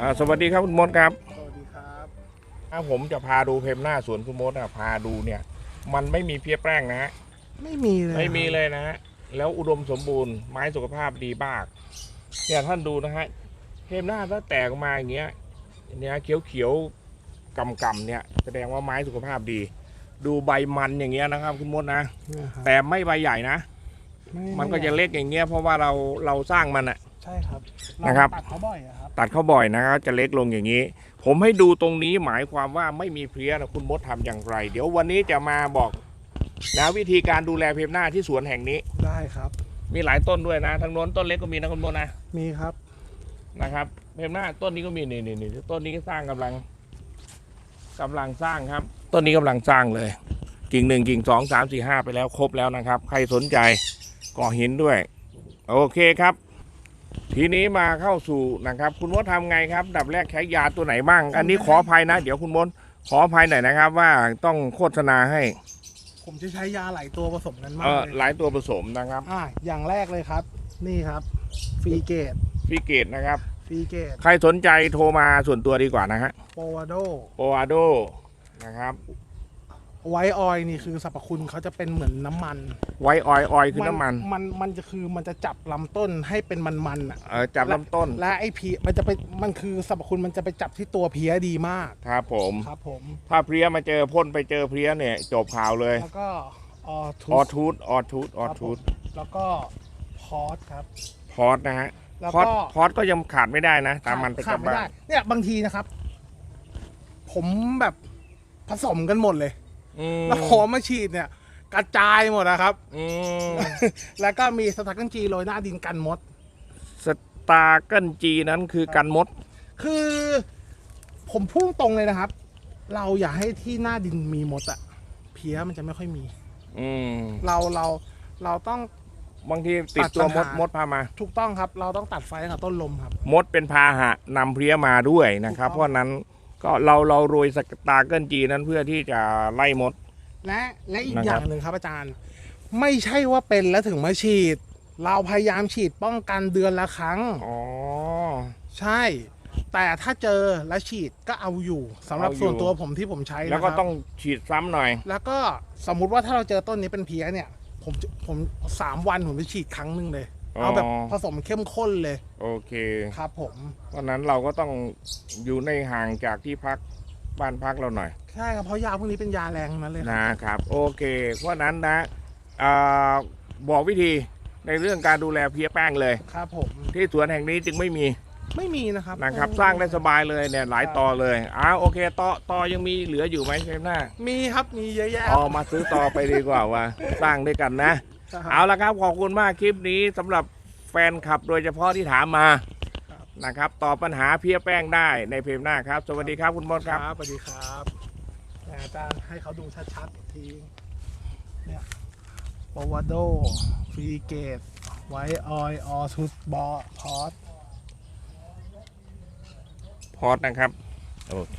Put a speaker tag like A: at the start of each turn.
A: อ่าสวัสดีครับคุณมดครับ
B: สวัสดีครับ
A: ถ้าผมจะพาดูเพมหน้าสวนคุณมดอะพาดูเนี่ย มันไม่มีเพี้ยแป้งนะฮะ
B: ไม่มีเลย
A: ไม่มี
B: ครับ
A: เลยนะฮะแล้วอุดมสมบูรณ์ไม้สุขภาพดีมากเนี่ยท่านดูนะฮะเพมหน้าถ้าแตกออกมาอย่างเงี้ยเนี่ยเขียวเขียวๆกำกำๆเนี่ย แสดงว่าไม้สุขภาพดี ดูใบมันอย่างเงี้ยนะครับ คุณมดนะ
B: เนี่ยครับ
A: แต่ไม่ใบใหญ่นะ
B: ไมั
A: นก็จะเล็กอย่างเงี้ยเพราะว่าเราเราสร้างมันอะ
B: ใช่ครับ
A: นะครับ
B: เาตัดเขาบ่อยอะครับ
A: ตัดเข้าบ่อยนะครับจะเล็กลงอย่างนี้ ผมให้ดูตรงนี้หมายความว่าไม่มีเพลี้ยนะคุณมดทำอย่างไร เดี๋ยววันนี้จะมาบอกนะวิธีการดูแลเพมหน้าที่สวนแห่งนี้
B: ได้ครับ
A: มีหลายต้นด้วยนะทั้งโน้นต้นเล็กก็มีนะคุณมดนะ
B: มีครับ
A: นะครับเพมหน้าต้นนี้ก็มีนี่นี่นี่ต้นนี้ก็สร้างกำลังกำลังสร้างครับ ต้นนี้กำลังสร้างเลย กิ่งหนึ่งกิ่งสองสามสี่ห้าไปแล้วครบแล้วนะครับ ใครสนใจก่อหินด้วย โอเคครับ ทีนี้มาเข้าสู่นะครับ คุณมดทำไงครับดับแรกใช้ยาตัวไหนบ้าง อันนี้ขออภัยนะ เดี๋ยวคุณมดขออภัยหน่อยนะครับ ว่าต้องโฆษณาให้
B: ผมจะใช้ยาหลายตัวผสมกันมา
A: เอกอ
B: เลย
A: หลายตัวผสมนะครับ
B: อ่าอย่างแรกเลยครับ นี่ครับฟรีเกต
A: ฟิเกตนะครับ
B: ฟรีเกต
A: ใครสนใจโทรมาส่วนตัวดีกว่านะฮะ
B: โปวาโด
A: โออาโดนะครับ
B: ไวออยนี่คือสรรพคุณเขาจะเป็นเหมือนน้ำมัน
A: ไวออยออยคือน้ำมัน
B: มันมันจะคือมันจะจับลำต้นให้เป็นมันๆอะ
A: เออจับลำต้น
B: และไอ้เพียมันจะไปมันคือสรรพคุณมันจะไปจับที่ตัวเพี้ยดีมาก
A: ครับผม
B: ครับผม
A: ถ้าเพลี้ยมาเจอพ่นไปเจอเพลี้ยเนี่ยจบข่าวเลย
B: แล้วก็ออทู
A: ออทูตออทูตออทูต
B: แล้วก็พอสครับ
A: พอสนะฮะ
B: แล้ว
A: พอส
B: ก็
A: พอสก็ยังขาดไม่ได้นะ ตามมันประ
B: ขาด
A: จำ
B: ไม่
A: บ้า
B: ได้
A: น
B: เนี่ยบางทีนะครับ ผมแบบผสมกันหมดเลย
A: อืม
B: แล้วพอมาฉีดเนี่ย กระจายหมดนะครับ
A: อืม
B: แล้วก็มีสตาร์กันจีโรยหน้าดินกันมด
A: สตาร์เกิลจีนั้นคือกันมด
B: คือ ผมพูดตรงเลยนะครับ เราอย่าให้ที่หน้าดินมีมดอะเพี้ยมันจะไม่ค่อยมี
A: อืม
B: เราเราเราต้อง
A: บางทีติดตัว
B: ตั
A: ม
B: ดปั
A: ด
B: ญหา
A: มดพามา
B: ถูกต้องครับ เราต้องตัดไฟตั้งแต่ต้นลมครับ
A: มดเป็นพาหะนำเพลี้ยมาด้วยนะครับ
B: ถูกต้อง
A: เพราะฉะนั้น ก็เราเราโรยสตาร์เกิลจีนั้นเพื่อที่จะไล่มด
B: และและอีก
A: นะครับ
B: อย่างหนึ่งครับอาจารย์ ไม่ใช่ว่าเป็นแล้วถึงมาฉีด เราพยายามฉีดป้องกันเดือนละครั้ง
A: อ๋อ
B: ใช่ แต่ถ้าเจอแล้วฉีดก็เอาอยู่สำหรับ
A: เอาอยู่
B: ส่วนตัวผมที่ผมใช้นะครับ
A: แล้วก็ต้องฉีดซ้ำหน่อย
B: แล้วก็สมมุติว่าถ้าเราเจอต้นนี้เป็นเพี้ยเนี่ย ผมจะผมสามวันผมจะฉีดครั้งหนึ่งเลย
A: อ๋อ
B: เอาแบบผสมเข้มข้นเลย
A: โอเค
B: ครับผม
A: เพราะฉะนั้นเราก็ต้องอยู่ในห่างจากที่พักบ้านพักเราหน่อย
B: ใช่ครับเพราะยาพวกนี้เป็นยาแรงทั้งนั้นเลยครับ
A: นะครับ โอเค เพราะฉะนั้นนะอ่าบอกวิธีในเรื่องการดูแลเพลี้ยแป้งเลย
B: ครับผม
A: ที่สวนแห่งนี้จึงไม่มี
B: ไม่มีนะครับ
A: นะครับ สร้างได้สบายเลยเนี่ยหลายต่อเลยอ้าวโอเคต่อต่อยังมีเหลืออยู่ไหมเทปหน้า
B: มีครับมีเยอะแยะ
A: อ๋อมาซื้อต่อไปดีกว่าว่า สร้างด้วยกันนะ
B: ครับ
A: เอาละครับขอบคุณมากคลิปนี้สำหรับแฟนคลับโดยเฉพาะที่ถามมา
B: ครับ
A: นะครับตอบปัญหาเพี้ยแป้งได้ในเพจหน้าครับ สวัสดีครับคุณมด
B: ค
A: ค
B: รั
A: รั
B: บบสวัสดีครับแต่อาจารย์ให้เขาดูชัดๆอีกทีเนี่ยโปวาโดฟรีเกตไวออยออทุสบอพอส
A: พอดนะครับ โอเค